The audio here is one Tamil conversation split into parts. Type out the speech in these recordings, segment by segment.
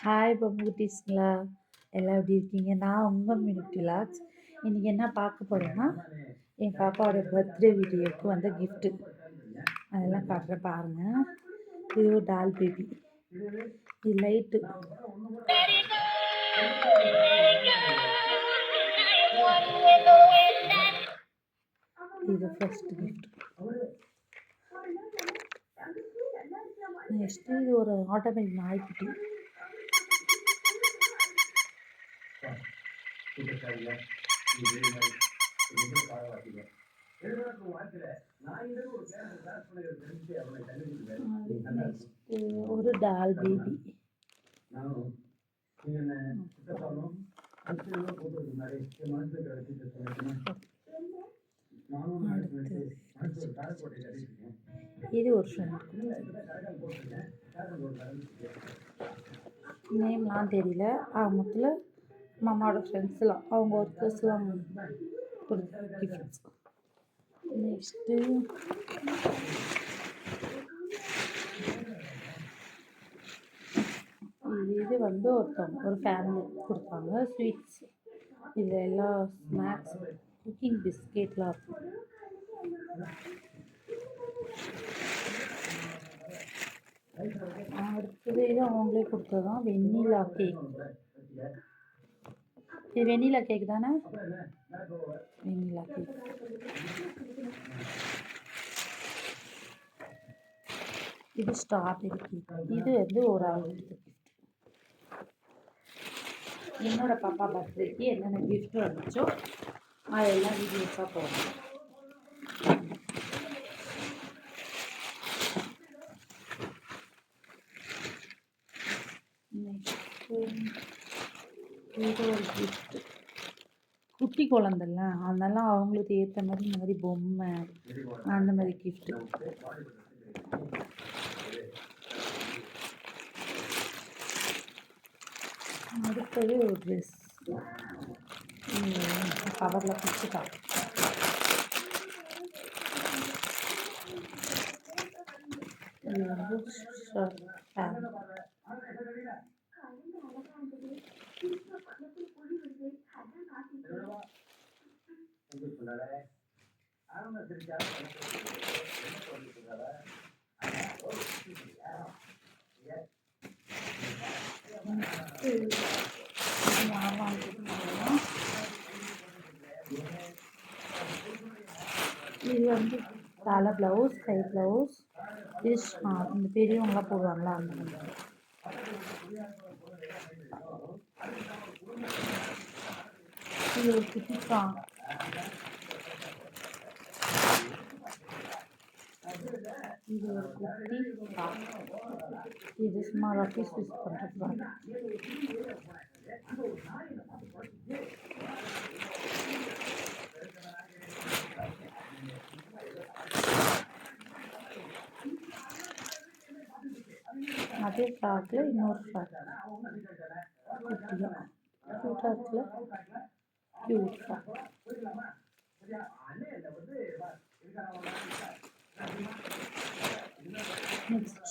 ஹாய் பம்குட்டீஸ்ங்களா எல்லாம் எப்படி இருக்கீங்க? நான் உங்கள் மினிட்டி லாக்ஸ் இன்றைக்கி என்ன பார்க்க போகிறேன்னா என் பாப்பாவோட பர்த்டே வீடியோவுக்கு வந்த கிஃப்ட்டு அதெல்லாம் காட்டுற பாருங்கள் இது ஒரு டால் பேபி இது லைட்டு இது ஃபர்ஸ்ட் கிஃப்ட் நெக்ஸ்ட்டு இது ஒரு ஆட்டோமேட்டிக் நாய்க்குட்டி. நெக்ஸ்ட்டு ஒரு டால் பேபி இது ஒரு நேம்லாம் தெரியல. அவங்கத்தில் மாமாவோட ஃப்ரெண்ட்ஸ்லாம் அவங்க ஒர்க்கர்ஸ்லாம் கொடுத்த கிஃப்ட்ஸ் நெக்ஸ்ட்டு இது வந்து ஒருத்தவங்க ஒரு ஃபேமிலி கொடுத்தாங்க. ஸ்வீட்ஸ் இதில் எல்லா ஸ்நாக்ஸ் குக்கிங் பிஸ்கெட்லாம் இருக்கும் அடுத்தது இது அவங்களே கொடுத்தது தான் வெண்ணிலா கேக் இது வெண்ணிலா கேக் தானே? வெண்ணிலா கேக் இது ஸ்ட்ராபெரி கேக் இது வந்து ஒரு ஆள் என்னோட பாப்பா பர்த்டேக்கு என்னென்ன கிஃப்ட் வந்துச்சோ அதெல்லாம் வீடியோஸாக போடுறேன் நெக்ஸ்ட்டு ஏதோ ஒரு கிஃப்ட் குட்டி குழந்தல்ல. அதனால அவங்களுக்கு ஏற்ற மாதிரி இந்த மாதிரி பொம்மை அந்த மாதிரி கிஃப்ட்டு அடுத்தது ஒரு ட்ரெஸ் கவரில் பிடிச்சிட்டா இது வந்து ஷர்ட் பேண்ட் நான் வாங்கியிருந்தேன்னா இது வந்து தலை ப்ளவுஸ் கை ப்ளவுஸ் இது இந்த பெரியவங்களாம் போடுவாங்களா அந்த மாதிரி. இது ஒரு குட்டி இது ஒரு குட்டி பாக் இது சும்மா ரஃபீஸ் யூஸ் பண்ணுறது தான். அதே ஃப்ராக்கில் இன்னொரு ஃப்ராக் குட்டியாக க்யூட்டாக இருக்குல்ல? க்யூட் ஃப்ராக்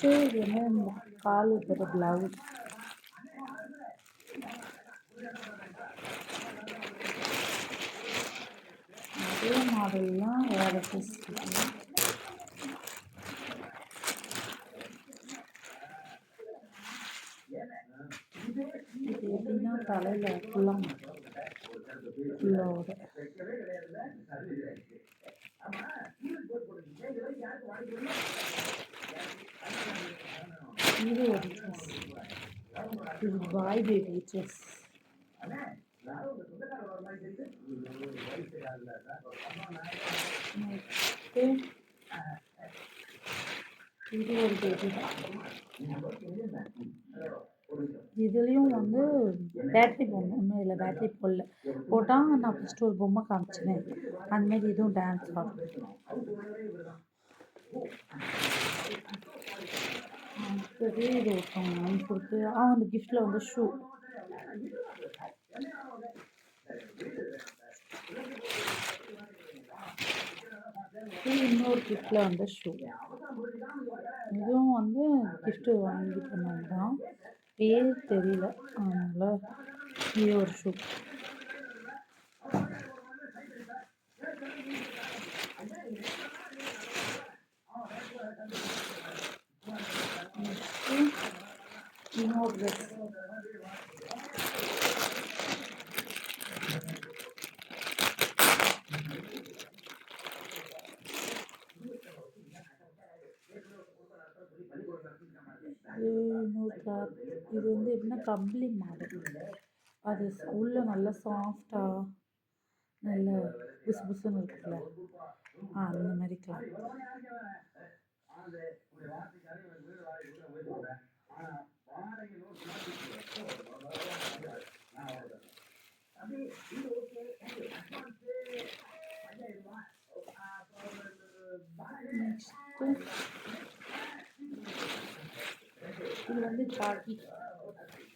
நெக்ஸ்ட்டு கால் ஒரு ப்ளவுஸ் அதே மாடல்லாம் வேறு பீஸ் இது எப்படின்னா தலையில் ஃபுல்லாக ஃபுல்லோட இது ஒரு இது பாய் பேபி செஸ் இது ஒரு பேபி இதுலேயும் வந்து பேட்ரி போடணும் ஒன்றும் இல்லை பேட்ரி போடல. போட்டால் நான் ஃபஸ்ட்டு ஒரு பொம்மை காமிச்சினேன். அந்தமாரி இதுவும் டான்ஸ் ஆடும் அடுத்தது இது ஒருத்தவங்க வாங்கி கொடுத்து ஆ அந்த கிஃப்ட்டில் வந்து ஷூ இன்னொரு கிஃப்ட்டில் வந்து ஷூ இதுவும் வந்து கிஃப்ட்டு வாங்கிட்டு மாதிரி தான் பேர் தெரியல. அதனால் இது ஒரு ஷூ இன்னொரு ட்ரெஸ் இது வந்து எப்படின்னா கம்பளி மாடல் அது உள்ளே உள்ள நல்லா சாஃப்டாக நல்ல புசு புசுன்னு இருக்குல்ல. ஆ அந்த மாதிரி கிளாத் நெக்ஸ்ட்டு இது வந்து ஜாக்கி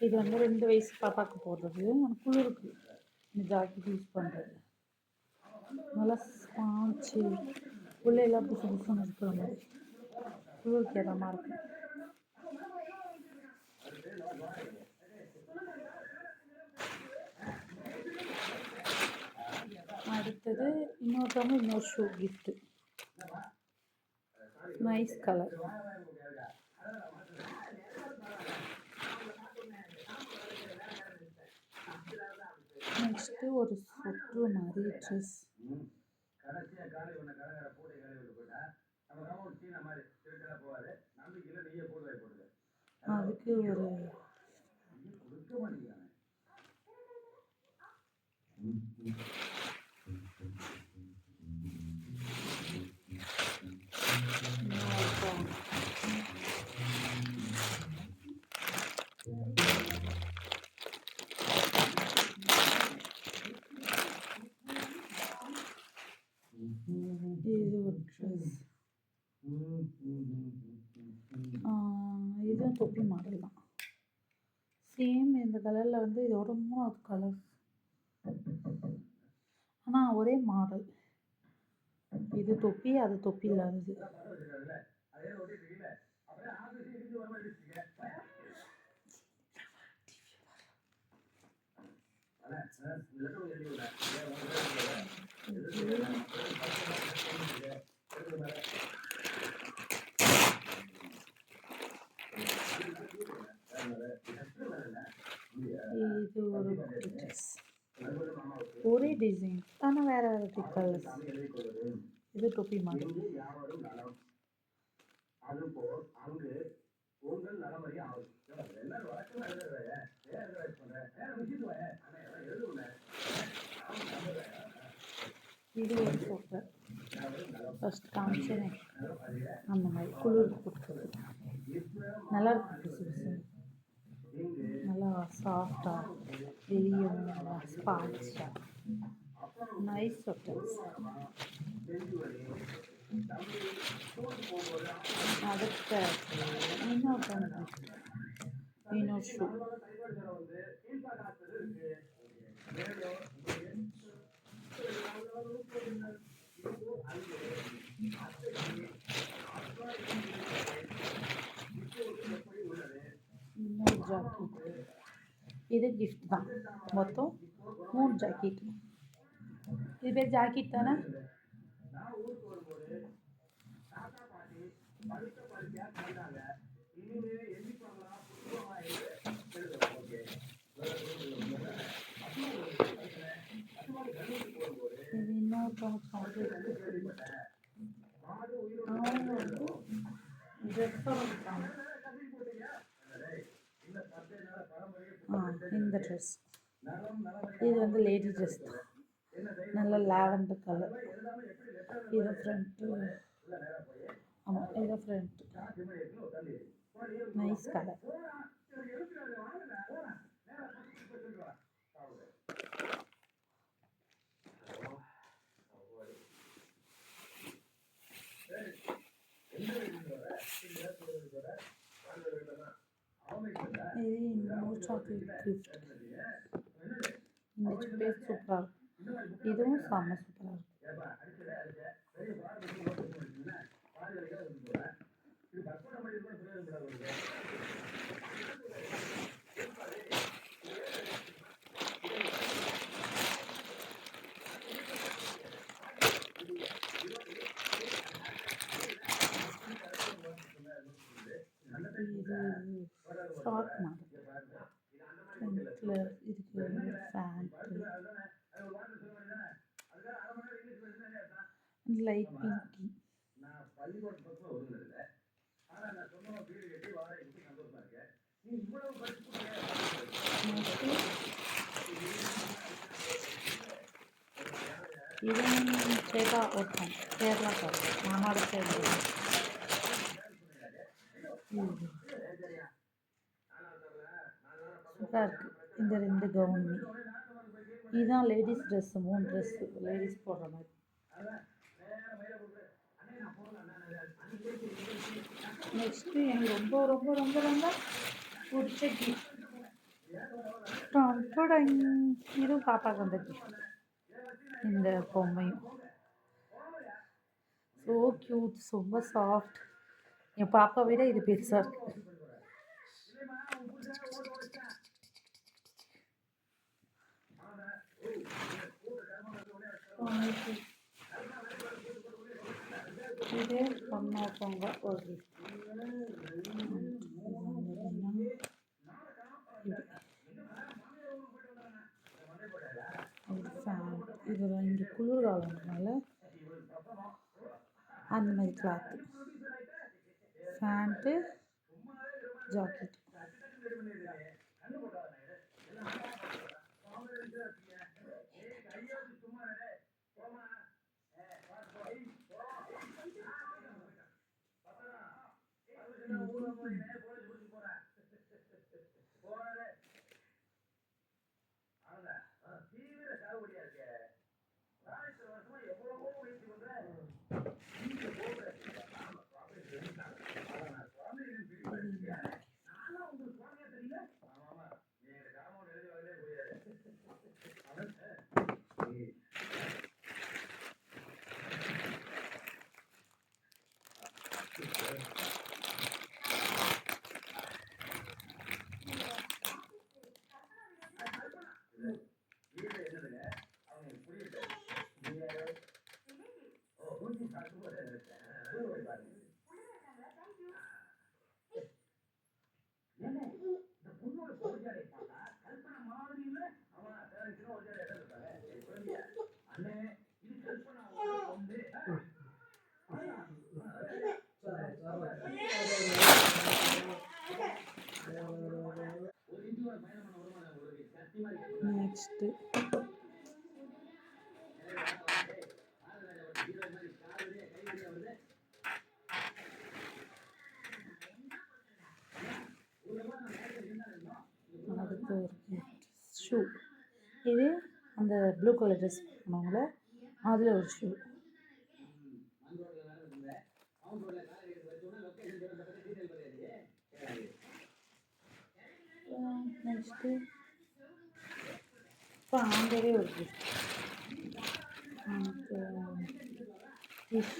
இது வந்து ரெண்டு வயசு பாப்பாவுக்கு போடுறது. குளிருக்கு இந்த ஜாக்கி யூஸ் பண்ணுறது நல்லா ஸ்பாஞ்சு உள்ள எல்லாம் புசு புசுன்னு இருக்கிற மாதிரி குளிருக்கு இடமா இருக்கும் அடுத்தது இன்னொருத்தவங்க இன்னொரு shoe gift nice colour next ஒரு சொட்டு மாதிரி ட்ரெஸ் அதுக்கு ஒரு இது தொப்பி மாடல் தான். சேம் இந்த கலரில் வந்து இதோட மூணாவது கலர் ஆனால் ஒரே மாடல் இது தொப்பி அது தொப்பி இல்லாதது. இது ஒரு ட்ரெஸ் டிசைன் ஆனால் வேறு வேறு கலர்ஸ் இது தொப்பி மாதிரி இது ஒரு ஃபோட்டோ ஃபஸ்ட் காமிச்சேனே அந்த மாதிரி குளிர் கொடுக்குறது. நல்லா இருக்கும் நல்லா சாஃப்டாக வெளியே நல்லா ஸ்பான்ஸாக நைஸ் சொட்டர்ஸ் அடுத்த இன்னொரு இன்னொரு ஷூ இன்னொரு ஜாக்கெட் இது கிஃப்ட் தான் மொத்தம் மூணு ஜாக்கெட் இது பேர் ஜாக்கெட் தானே? இந்த ட்ரெஸ் இது வந்து லேடி ட்ரெஸ் தான். நல்ல லாவெண்டர் கலர். இது ஃப்ரண்ட்டு ஆமாம் இது ஃப்ரண்ட்டு நைஸ் கலர் இது இன்னொரு சாக்லேட் கிஃப்ட் இந்த பேர் சூப்பராக இருக்கும் இதுவும் செம்ம சூப்பராக இருக்கும் ப்ளூஸில் இருக்கு ஃபேண்ட்டு லைட் பிங்கி இதன் தேகா ஓட்டம் கேரளா சார். மாமாட சூப்பராக இருக்குது இந்த ரெண்டு கவுனி. இதுதான் லேடிஸ் ட்ரெஸ்ஸு மூணு ட்ரெஸ்ஸு லேடிஸ் போடுற மாதிரி. நெக்ஸ்ட்டு எனக்கு ரொம்ப ரொம்ப ரொம்ப ரொம்ப பிடிச்ச கிஃப்ட் இதுவும் பாப்பாவுக்கு வந்த இந்த பொம்மையும். ஸோ க்யூட் ரொம்ப சாஃப்ட் என் பாப்பா விட இது பெருசாக இருக்குது இது பொண்ணா பொங்க ஒரு. இது ஃபேன் இதில் இங்கே குளிர்காலம்னால அந்த மாதிரி கிளாத்து ஃபேண்ட்டு ஜாக்கெட் நெக்ஸ்ட்டு அடுத்து ஒரு ஷூ இது அந்த ப்ளூ கலர் ட்ரெஸ் போனவங்கள அதில் ஒரு ஷூ நெக்ஸ்ட்டு இப்போ ஆண்டரே ஒரு ட்ரெஸ்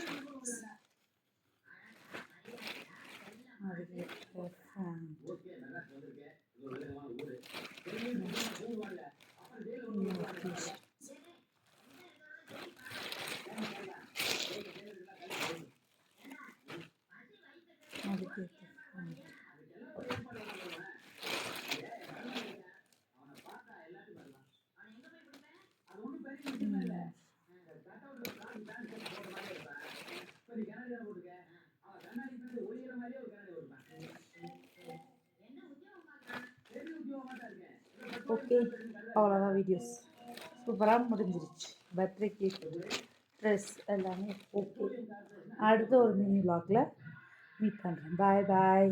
ஓகே அவ்வளோதான் வீடியோஸ் சூப்பராக முடிஞ்சிருச்சு. பர்த்டே கேக் ட்ரெஸ் எல்லாமே ஓகே அடுத்த ஒரு மினி vlogல மீட் பண்ணுறேன் பாய் பாய்